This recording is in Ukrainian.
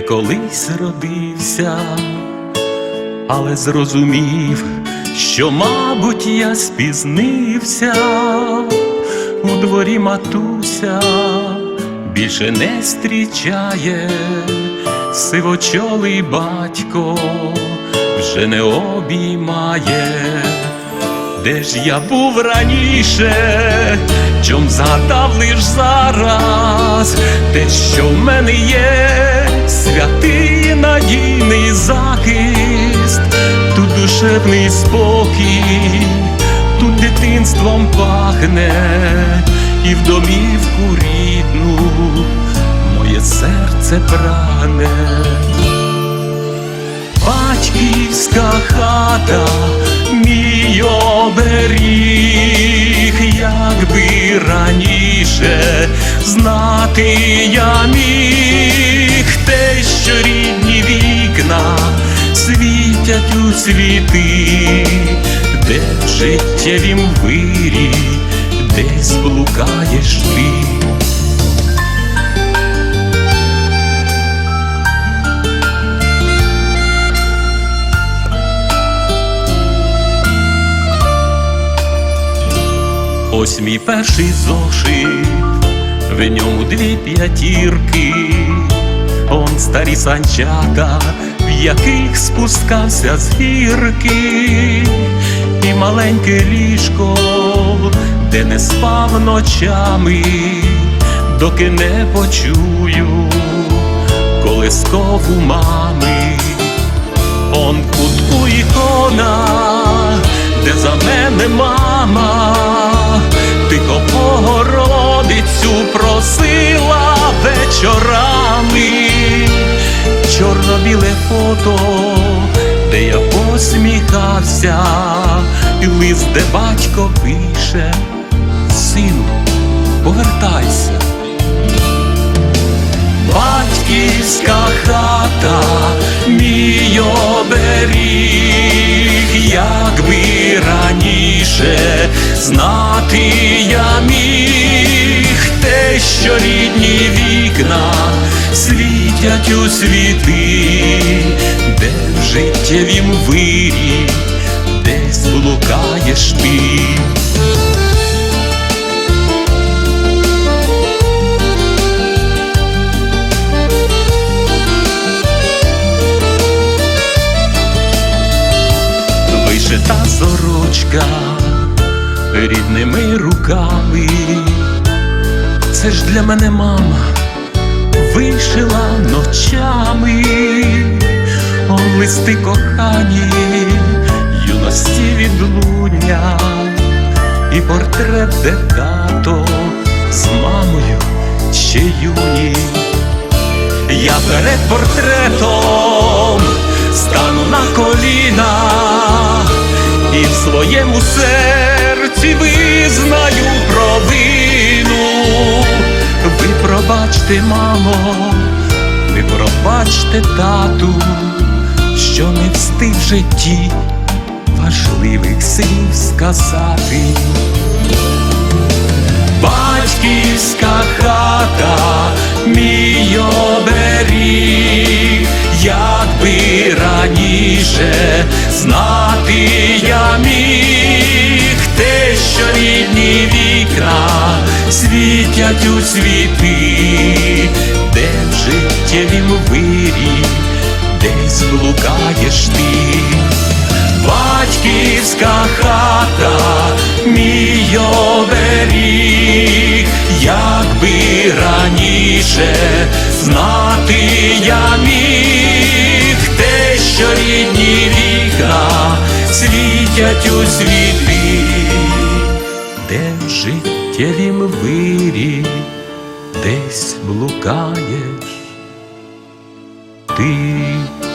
колись родився, але зрозумів, що, мабуть, я спізнився. У дворі матуся більше не зустрічає. Сивочолий батько вже не обіймає. Де ж я був раніше, чом згадав лиш зараз, те, що в мене є, святий надійний захист, тут душевний спокій, тут дитинством пахне, і в домівку рідну моє серце прагне. Батьківська хата, мій оберіг, якби раніше знати я світять у світи, де в життєвім вирі десь блукаєш ти. Ось мій перший зошит, в ньому дві п'ятірки, он старі санчата, яких спускався з гірки, і маленьке ліжко, де не спав ночами, доки не почую колискову мами. Он кутку ікона, де за мене мама, тихо Богородицю просила фото, де я посміхався, і лист, де батько пише, сину, повертайся. Батьківська хата, мій оберіг, якби раніше знати я міг те, що рідні вікна світять у світи, життєвім вирі десь блукаєш ти. вишита сорочка рідними руками. Це ж для мене мама вишила ночами, листи кохані, юності відлуння, і портрет, де тато з мамою ще юні. Я перед портретом стану на коліна і в своєму серці визнаю провину. Ви пробачте, мамо, ви пробачте тату, що не встиг в житті важливих слів сказати. Батьківська хата, мій оберіг, якби раніше знати я міг те, що рідні вікна світять у світи, раніше знати я міг те, що рідні вікна світять у світлі, де в життєвім вирі десь блукаєш ти.